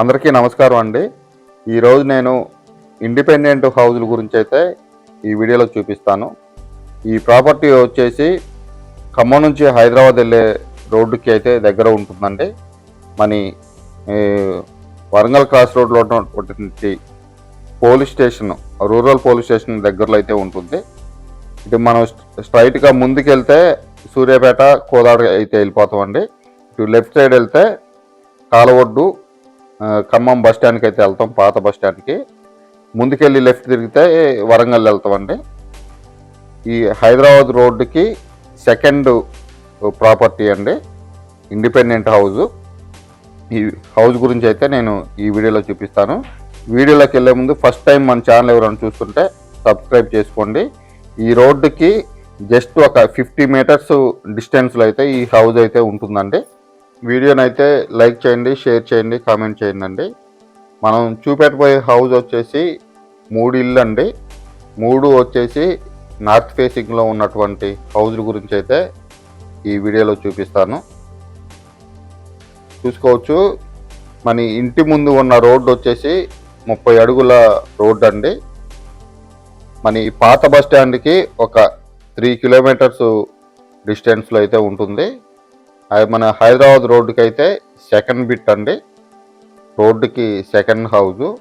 అందరికీ నమస్కారం అండి. ఈరోజు నేను ఇండిపెండెంట్ హౌజుల గురించి అయితే ఈ వీడియోలో చూపిస్తాను. ఈ ప్రాపర్టీ వచ్చేసి ఖమ్మం నుంచి హైదరాబాద్ వెళ్ళే రోడ్డుకి అయితే దగ్గర ఉంటుందండి. మన వరంగల్ క్రాస్ రోడ్లో ఉన్నటువంటి police station rural police station దగ్గరలో అయితే ఉంటుంది. ఇటు మనం స్ట్రైట్గా ముందుకెళ్తే సూర్యాపేట కోదావరి అయితే వెళ్ళిపోతామండి. ఇటు లెఫ్ట్ సైడ్ వెళ్తే కాలవొడ్డు ఖమ్మం బస్ స్టాండ్కి అయితే వెళ్తాం పాత బస్ స్టాండ్కి. ముందుకెళ్ళి లెఫ్ట్ తిరిగితే వరంగల్ వెళ్తామండి. ఈ హైదరాబాద్ రోడ్డుకి సెకండ్ ప్రాపర్టీ అండి ఇండిపెండెంట్ హౌస్ ఈ హౌస్ గురించి అయితే నేను ఈ వీడియోలో చూపిస్తాను. వీడియోలోకి వెళ్ళే ముందు ఫస్ట్ టైం మన ఛానల్ ఎవరైనా చూస్తుంటే సబ్స్క్రైబ్ చేసుకోండి. ఈ రోడ్డుకి జస్ట్ ఒక ఫిఫ్టీ మీటర్స్ డిస్టెన్స్లో అయితే ఈ హౌస్ అయితే ఉంటుందండి. వీడియోని అయితే లైక్ చేయండి షేర్ చేయండి కామెంట్ చేయండి అండి మనం చూపెట్టబోయే హౌస్ వచ్చేసి మూడు ఇల్లు అండి. మూడు వచ్చేసి నార్త్ ఫేసింగ్లో ఉన్నటువంటి హౌజుల గురించి అయితే ఈ వీడియోలో చూపిస్తాను. చూసుకోవచ్చు. మన ఇంటి ముందు ఉన్న రోడ్డు వచ్చేసి ముప్పై అడుగుల రోడ్డు అండి. మన ఈ పాత బస్ స్టాండ్కి ఒక త్రీ కిలోమీటర్స్ డిస్టెన్స్లో అయితే ఉంటుంది. మన హైదరాబాద్ రోడ్డుకి అయితే సెకండ్ బిట్ అండి. రోడ్డుకి సెకండ్ హౌజు.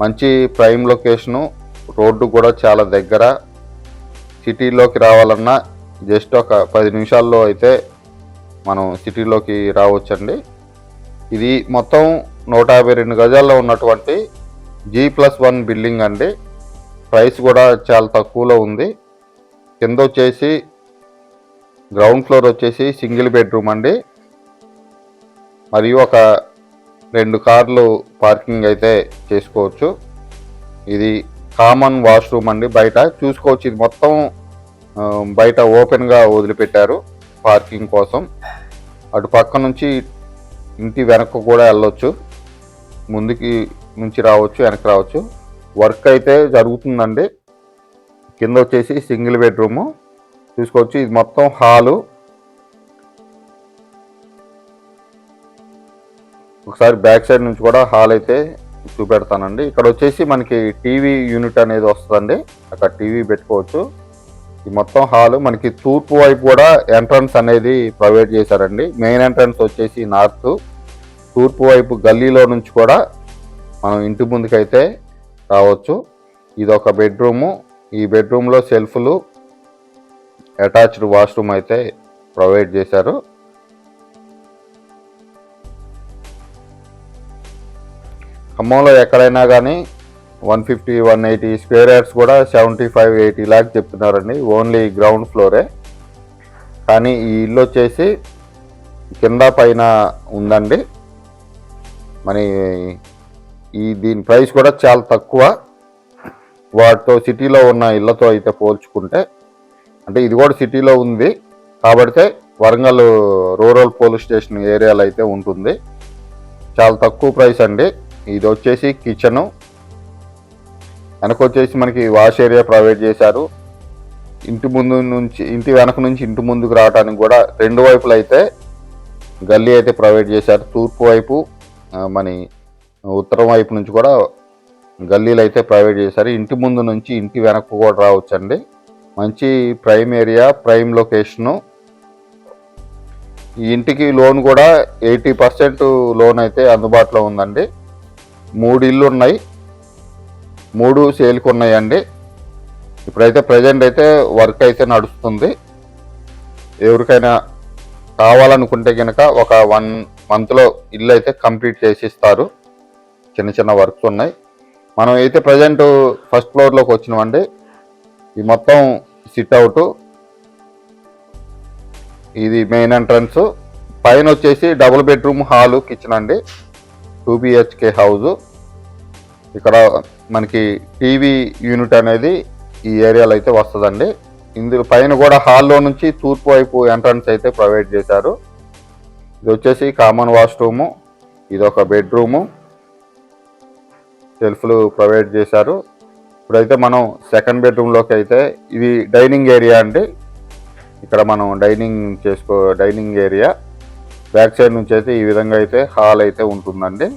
మంచి ప్రైమ్ లొకేషను. రోడ్డు కూడా చాలా దగ్గర. సిటీలోకి రావాలన్నా జస్ట్ ఒక పది నిమిషాల్లో అయితే మనం సిటీలోకి రావచ్చండి. ఇది మొత్తం నూట యాభై రెండు గజాల్లో ఉన్నటువంటి జీ ప్లస్ వన్ బిల్డింగ్ అండి. ప్రైస్ కూడా చాలా తక్కువలో ఉంది. కింద వచ్చేసి గ్రౌండ్ ఫ్లోర్ వచ్చేసి సింగిల్ బెడ్రూమ్ అండి. మరియు ఒక రెండు కార్లు పార్కింగ్ అయితే చేసుకోవచ్చు. ఇది కామన్ వాష్రూమ్ అండి బయట. చూసుకోవచ్చు ఇది మొత్తం బయట ఓపెన్గా వదిలిపెట్టారు పార్కింగ్ కోసం. అటు పక్క నుంచి ఇంటి వెనక్కు కూడా వెళ్ళొచ్చు. ముందుకి నుంచి రావచ్చు వెనక్కి రావచ్చు. వర్క్ అయితే జరుగుతుందండి. కింద వచ్చేసి సింగిల్ బెడ్రూము చూసుకోవచ్చు ఇది మొత్తం హాలు. ఒకసారి బ్యాక్ సైడ్ నుంచి కూడా హాల్ అయితే చూపెడతానండి. ఇక్కడ వచ్చేసి మనకి టీవీ యూనిట్ అనేది వస్తుందండి. అక్కడ టీవీ పెట్టుకోవచ్చు. ఈ మొత్తం హాల్ మనకి తూర్పు వైపు కూడా ఎంట్రన్స్ అనేది ప్రొవైడ్ చేశారండి. మెయిన్ ఎంట్రన్స్ వచ్చేసి నార్త్. తూర్పు వైపు గల్లీలో నుంచి కూడా మనం ఇంటి ముందుకైతే రావచ్చు. ఇది ఒక బెడ్రూము. ఈ బెడ్రూమ్లో సెల్ఫ్లు అటాచ్డ్ వాష్రూమ్ అయితే ప్రొవైడ్ చేశారు. ఖమ్మంలో ఎక్కడైనా కానీ one fifty one eighty square yards కూడా సెవెంటీ ఫైవ్ ఎయిటీ ల్యాక్ చెప్తున్నారండి. ఓన్లీ గ్రౌండ్ ఫ్లోరే. కానీ ఈ ఇల్లు వచ్చేసి కింద పైన ఉందండి. మరి ఈ దీని ప్రైస్ కూడా చాలా తక్కువ. వాటితో సిటీలో ఉన్న ఇళ్ళతో అయితే పోల్చుకుంటే అంటే ఇది కూడా సిటీలో ఉంది. కాబట్టి వరంగల్ రూరల్ పోలీస్ స్టేషన్ ఏరియాలో అయితే ఉంటుంది. చాలా తక్కువ ప్రైస్ అండి. ఇది వచ్చేసి కిచెను. వెనక వచ్చేసి మనకి వాష్ ఏరియా ప్రొవైడ్ చేశారు. ఇంటి ముందు నుంచి ఇంటి వెనక నుంచి ఇంటి ముందుకు రావడానికి కూడా రెండు వైపులు అయితే గల్లీ అయితే ప్రొవైడ్ చేశారు. తూర్పు వైపు మన ఉత్తరం వైపు నుంచి కూడా గల్లీలు అయితే ప్రొవైడ్ చేశారు. ఇంటి ముందు నుంచి ఇంటి వెనక కూడా రావచ్చండి. మంచి ప్రైమ్ ఏరియా ప్రైమ్ లొకేషను. ఈ ఇంటికి లోన్ కూడా ఎయిటీ పర్సెంట్ లోన్ అయితే అందుబాటులో ఉందండి. మూడు ఇల్లు ఉన్నాయి. మూడు సేల్కి ఉన్నాయండి. ఇప్పుడైతే ప్రజెంట్ అయితే వర్క్ అయితే నడుస్తుంది. ఎవరికైనా కావాలనుకుంటే కనుక ఒక వన్ మంత్లో ఇల్లు అయితే కంప్లీట్ చేసి ఇస్తారు చిన్న చిన్న వర్క్స్ ఉన్నాయి. మనం అయితే ప్రజెంట్ ఫస్ట్ ఫ్లోర్లోకి వచ్చినామండి. ఈ మొత్తం సిట్ అవుట్ ఇది మెయిన్ ఎంట్రన్స్ పైన వచ్చేసి డబుల్ బెడ్రూమ్ హాలు కిచెన్ అండి. టూ బిహెచ్కే హౌస్ ఇక్కడ మనకి టీవీ యూనిట్ అనేది ఈ ఏరియాలో అయితే వస్తుందండి. ఇందులో పైన కూడా హాల్లో నుంచి తూర్పు వైపు ఎంట్రన్స్ అయితే ప్రొవైడ్ చేశారు. ఇది వచ్చేసి కామన్ వాష్రూము ఇది ఒక బెడ్రూము సెల్ఫ్లు ప్రొవైడ్ చేశారు. ఇప్పుడైతే మనం సెకండ్ బెడ్రూమ్లోకి అయితే ఇది డైనింగ్ ఏరియా అండి. ఇక్కడ మనం డైనింగ్ చేసుకో డైనింగ్ ఏరియా బ్యాక్ సైడ్ నుంచి అయితే ఈ విధంగా అయితే హాల్ అయితే ఉంటుందండి.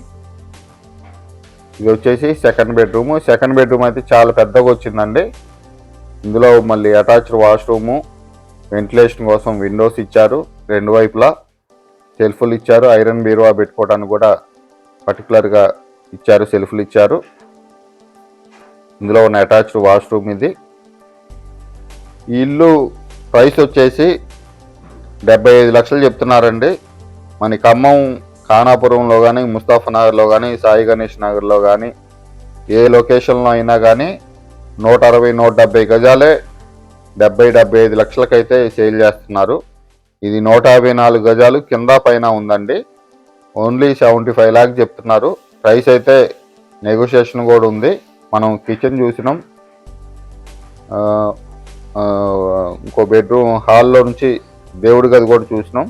ఇది వచ్చేసి సెకండ్ బెడ్రూమ్ సెకండ్ బెడ్రూమ్ అయితే చాలా పెద్దగా వచ్చిందండి. ఇందులో మళ్ళీ అటాచ్డ్ వాష్రూము వెంటిలేషన్ కోసం విండోస్ ఇచ్చారు. రెండు వైపులా సెల్ఫ్లు ఇచ్చారు. ఐరన్ బీరువా పెట్టుకోవడానికి కూడా పర్టికులర్గా ఇచ్చారు సెల్ఫ్లు ఇచ్చారు. ఇందులో ఉన్న అటాచ్డ్ వాష్రూమ్ ఇది. ఈ ఇల్లు ప్రైస్ వచ్చేసి డెబ్బై ఐదు లక్షలు చెప్తున్నారండి. మన ఖమ్మం ఖానాపురంలో కానీ ముస్తాఫనగర్లో కానీ సాయి గణేష్ నగర్లో కానీ ఏ లొకేషన్లో అయినా కానీ నూట అరవై నూట డెబ్బై గజాలే డెబ్బై డెబ్బై ఐదు లక్షలకైతే సేల్ చేస్తున్నారు. ఇది నూట యాభై నాలుగు గజాలు కింద పైన ఉందండి. ఓన్లీ సెవెంటీ ఫైవ్ ల్యాక్ చెప్తున్నారు. ప్రైస్ అయితే నెగోషియేషన్ కూడా ఉంది. మనం కిచెన్ చూసినాం. ఆ, ఇంకో బెడ్రూమ్ హాల్లో నుంచి దేవుడి గది కూడా చూసినాం.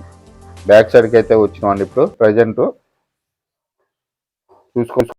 బ్యాక్ సైడ్కి అయితే వచ్చినాం అండి ఇప్పుడు ప్రజెంట్ చూసుకో